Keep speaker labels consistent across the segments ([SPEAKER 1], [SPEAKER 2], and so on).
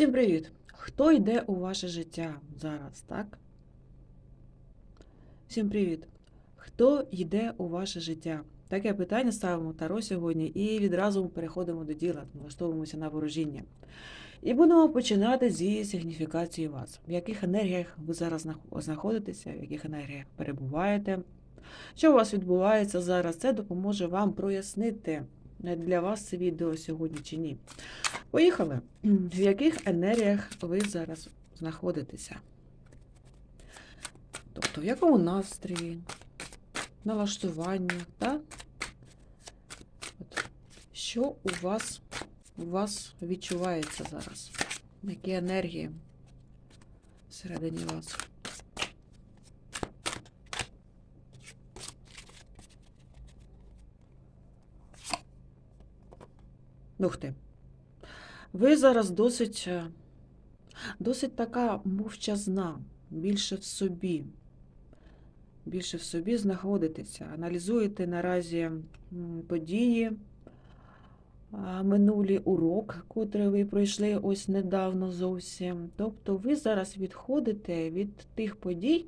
[SPEAKER 1] Всім привіт! Хто йде у ваше життя зараз, так? Всім привіт! Хто йде у ваше життя? Таке питання ставимо Таро сьогодні і відразу переходимо до діла, налаштовуємося на ворожіння. І будемо починати зі сигніфікації вас. В яких енергіях ви зараз знаходитеся, в яких енергіях перебуваєте. Що у вас відбувається зараз? Це допоможе вам прояснити, для вас це відео сьогодні чи ні. Поїхали. В яких енергіях ви зараз знаходитеся? Тобто, в якому настрої, налаштуванні, так? От. Що у вас, у вас відчувається зараз? Які енергії всередині вас? Ух ти. Ви зараз досить, е, досить така мовчазна, більше в собі. Більше в собі знаходитеся, аналізуєте наразі події, минулі урок, котрий ви пройшли ось недавно зовсім. Тобто ви зараз відходите від тих подій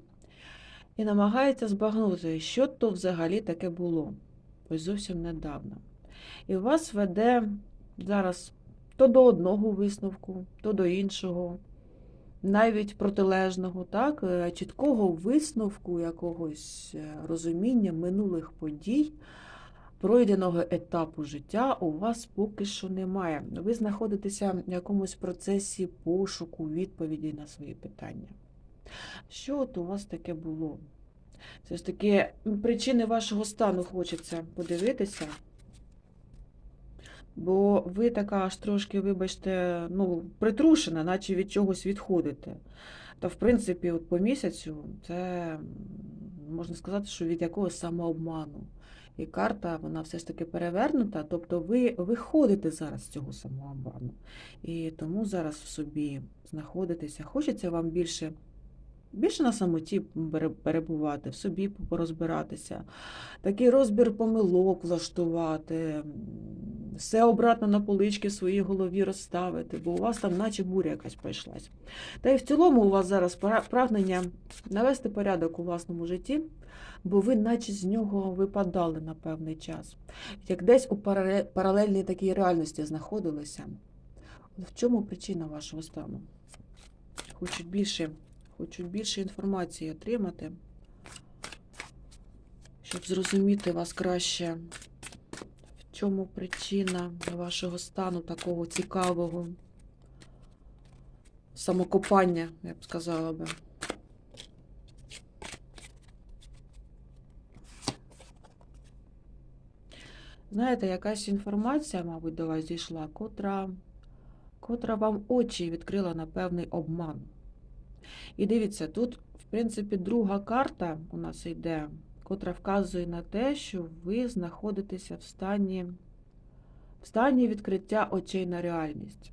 [SPEAKER 1] і намагаєтеся збагнути, що то взагалі таке було, ось зовсім недавно. І вас веде зараз то до одного висновку, то до іншого, навіть протилежного, так, е, чіткого висновку якогось е, розуміння минулих подій, пройденого етапу життя у вас поки що немає. Ви знаходитеся в якомусь процесі пошуку відповіді на свої питання. Що от у вас таке було? Все ж таки, причини вашого стану хочеться подивитися. Бо ви така аж трошки, вибачте, ну, притрушена, наче від чогось відходите. Та, в принципі, от по місяцю це можна сказати, що від якогось самообману. І карта, вона все ж таки перевернута, тобто ви виходите зараз з цього самообману. І тому зараз в собі знаходитеся. Хочеться вам більше, більше на самоті перебувати, в собі порозбиратися такий розбір помилок влаштувати, все обратно на полички в своїй голові розставити, бо у вас там наче буря якась пройшлась. Та й в цілому у вас зараз прагнення навести порядок у власному житті, бо ви наче з нього випадали на певний час. Як десь у паралельній такій реальності знаходилися. В чому причина вашого стану? Хочуть більше, хочуть більше інформації отримати щоб зрозуміти вас краще, в чому причина вашого стану такого цікавого самокопання, я б сказала би. Знаєте, якась інформація, мабуть, до вас дійшла, котра, котра вам очі відкрила на певний обман. І дивіться, тут, в принципі, друга карта у нас йде, котра вказує на те, що ви знаходитеся в стані, в стані відкриття очей на реальність.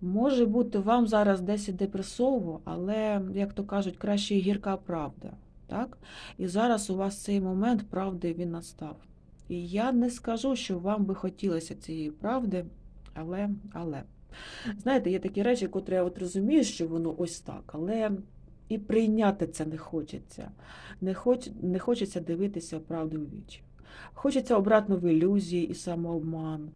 [SPEAKER 1] Може бути, вам зараз десь депресово, але, як то кажуть, краще гірка правда. Так? І зараз у вас цей момент правди він настав. І я не скажу, що вам би хотілося цієї правди, але, але. Знаєте, є такі речі, котрі я от розумію, що воно ось так, але і прийняти це не хочеться. Не, хоч, не хочеться дивитися правди у вічі. Хочеться обратно в ілюзії і самообман.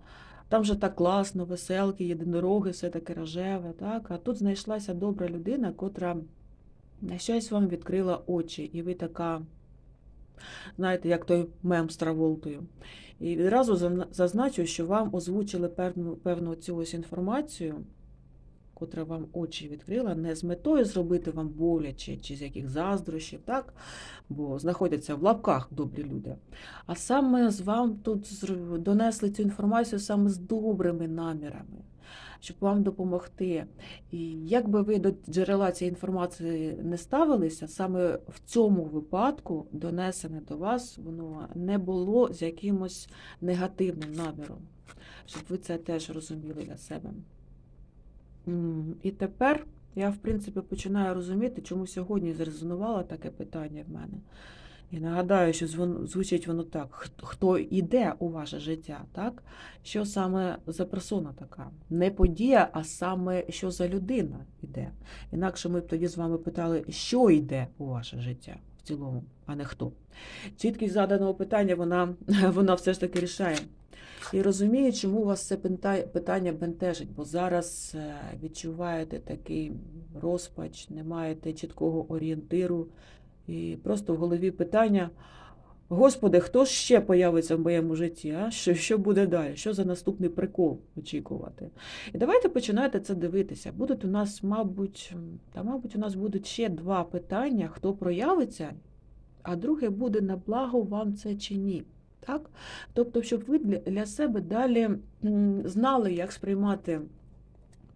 [SPEAKER 1] Там же так класно, веселки, єдинороги, все таке рожеве. Так? А тут знайшлася добра людина, котра на щось вам відкрила очі, і ви така, знаєте, як той мем з Траволтою. І відразу зазна- зазначу, що вам озвучили певну, певну цю ось інформацію, котра вам очі відкрила, не з метою зробити вам боляче чи з яких заздрощів, так? бо знаходяться в лапках добрі люди. А саме з вам тут донесли цю інформацію саме з добрими намірами, щоб вам допомогти. І як би ви до джерела цієї інформації не ставилися, саме в цьому випадку донесене до вас воно не було з якимось негативним наміром, щоб ви це теж розуміли для себе. І тепер я, в принципі, починаю розуміти, чому сьогодні зрезонувало таке питання в мене. І нагадаю, що звучить воно так: хто йде у ваше життя, так? Що саме за персона така? Не подія, а саме що за людина йде. Інакше ми б тоді з вами питали, що йде у ваше життя в цілому, а не хто. Чіткість заданого питання вона, вона все ж таки рішає. І розумію, чому вас це питання бентежить, бо зараз е, відчуваєте такий розпач, не маєте чіткого орієнтиру, і просто в голові питання: Господи, хто ще появиться в моєму житті? А? Що, що буде далі? Що за наступний прикол очікувати? І давайте починайте це дивитися. Будуть у нас, мабуть, та, мабуть, у нас будуть ще два питання: хто проявиться, а друге буде на благо вам це чи ні. Так? Тобто, щоб ви для, себе далі знали, як сприймати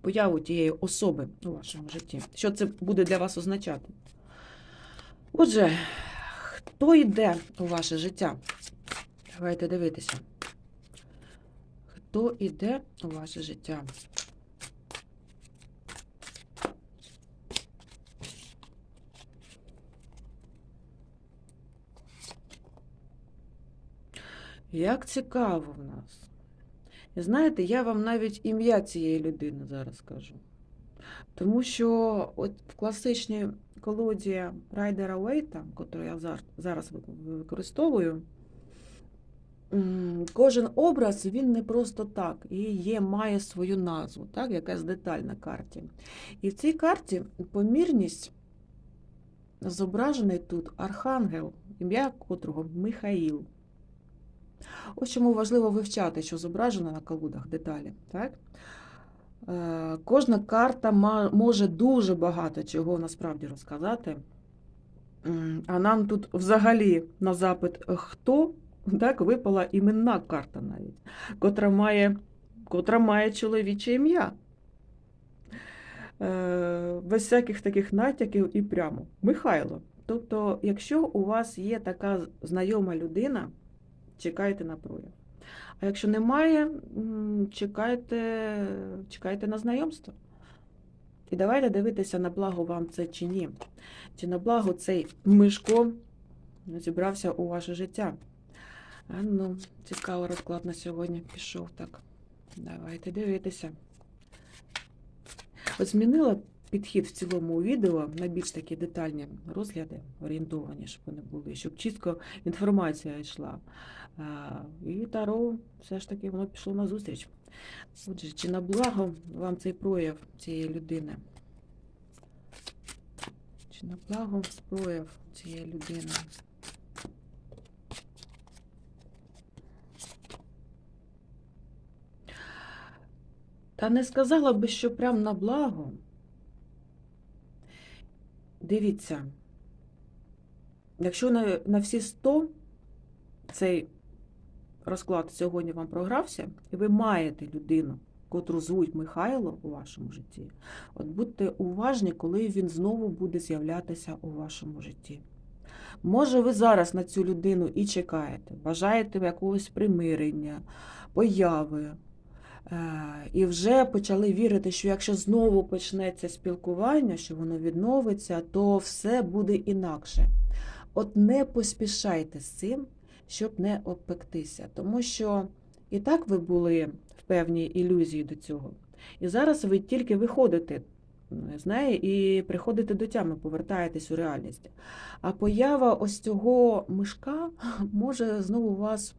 [SPEAKER 1] появу тієї особи у вашому житті. Що це буде для вас означати? Отже, хто йде у ваше життя? Давайте дивитися. Хто йде у ваше життя? Як цікаво в нас. І знаєте, я вам навіть ім'я цієї людини зараз скажу. Тому що от в класичній колоді Райдера Уейта, яку я зараз використовую, кожен образ він не просто так і є, має свою назву, так, якась деталь на карті. І в цій карті помірність зображений тут архангел, ім'я котрого Михаїл. Ось чому важливо вивчати, що зображено на колодах деталі. Так? Е, Кожна карта може дуже багато чого насправді розказати. А нам тут взагалі на запит хто так, випала іменна карта навіть, котра має, котра має чоловіче ім'я. Е, Без всяких таких натяків і прямо. Михайло. Тобто, якщо у вас є така знайома людина, чекайте на прояв. А якщо немає, чекайте, чекайте на знайомство. І давайте дивитися, на благо вам це чи ні. Чи на благо цей мишко зібрався у ваше життя. А ну, цікавий розклад на сьогодні пішов так. Давайте дивитися. От змінила підхід в цілому у відео на більш такі детальні розгляди, орієнтовані, щоб вони були, щоб чітко інформація йшла. І Таро все ж таки воно пішло на зустріч. Отже, чи на благо вам цей прояв цієї людини? Чи на благо прояв цієї людини? Та не сказала би, що прям на благо. Дивіться, якщо на, на всі 100 цей розклад сьогодні вам програвся, і ви маєте людину, котру звуть Михайло у вашому житті, от будьте уважні, коли він знову буде з'являтися у вашому житті. Може, ви зараз на цю людину і чекаєте, бажаєте якогось примирення, появи. Е, І вже почали вірити, що якщо знову почнеться спілкування, що воно відновиться, то все буде інакше. От не поспішайте з цим, щоб не обпектися, тому що і так ви були в певній ілюзії до цього. І зараз ви тільки виходите з неї і приходите до тями, повертаєтесь у реальність. А поява ось цього мишка може знову вас.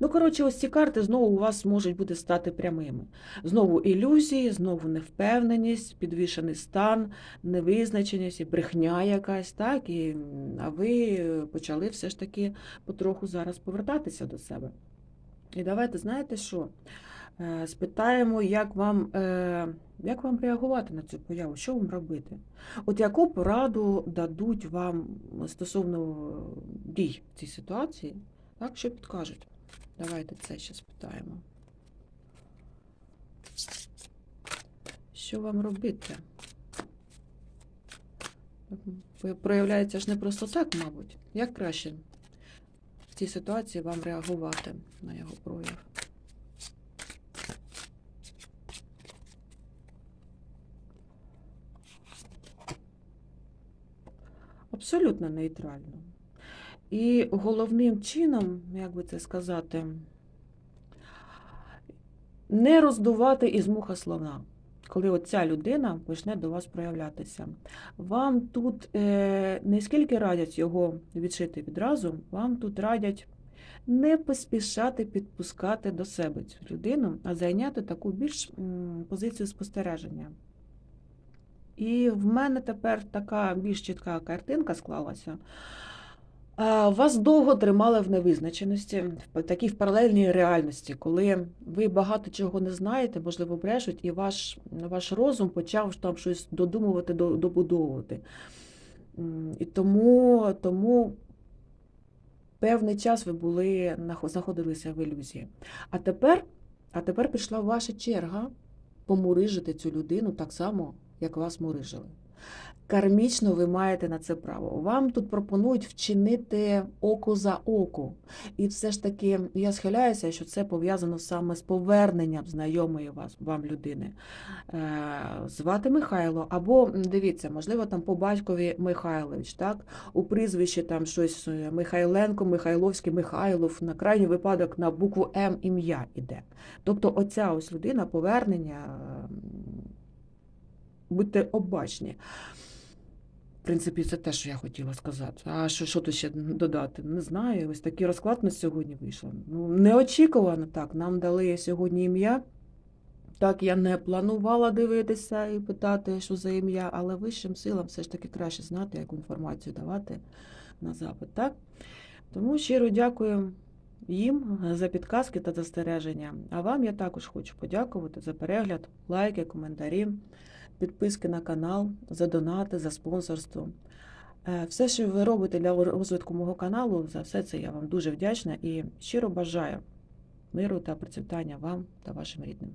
[SPEAKER 1] Ну, коротше, ось ці карти знову у вас можуть бути стати прямими. Знову ілюзії, знову невпевненість, підвішений стан, невизначеність, і брехня якась, так, і, а ви почали все ж таки потроху зараз повертатися до себе. І давайте, знаєте що? Е, Спитаємо, як вам, е, як вам реагувати на цю появу, що вам робити? От яку пораду дадуть вам стосовно дій в цій ситуації? Так, що підкажуть? Давайте це ще спитаємо. Що вам робити? Проявляється ж не просто так, мабуть. Як краще в цій ситуації вам реагувати на його прояв? Абсолютно нейтрально. І головним чином, як би це сказати, не роздувати із муха слона, коли оця людина почне до вас проявлятися. Вам тут е, не скільки радять його відшити відразу, вам тут радять не поспішати підпускати до себе цю людину, а зайняти таку більш позицію спостереження. І в мене тепер така більш чітка картинка склалася. Вас довго тримали в невизначеності, в такій в паралельній реальності, коли ви багато чого не знаєте, можливо, брешуть, і ваш, ваш розум почав там щось додумувати, добудовувати. І тому, тому певний час ви були, нахо- знаходилися в ілюзії. А тепер, а тепер прийшла ваша черга помурижити цю людину так само, як вас мурижили. Кармічно ви маєте на це право. Вам тут пропонують вчинити око за око. І все ж таки я схиляюся, що це пов'язано саме з поверненням знайомої вас, вам людини. Е, звати Михайло, або дивіться, можливо, там по батькові Михайлович, так? У прізвищі там щось е, Михайленко, Михайловський, Михайлов, на крайній випадок на букву М ім'я іде. Тобто оця ось людина, повернення, будьте обачні. В принципі, це те, що я хотіла сказати. А що, що тут ще додати? Не знаю. Ось такий розклад на сьогодні вийшов. Ну, неочікувано так. Нам дали сьогодні ім'я. Так, я не планувала дивитися і питати, що за ім'я, але вищим силам все ж таки краще знати, яку інформацію давати на запит. Так? Тому щиро дякую їм за підказки та застереження. А вам я також хочу подякувати за перегляд, лайки, коментарі, підписки на канал, за донати, за спонсорство. Е, Все, що ви робите для розвитку мого каналу, за все це я вам дуже вдячна і щиро бажаю миру та процвітання вам та вашим рідним.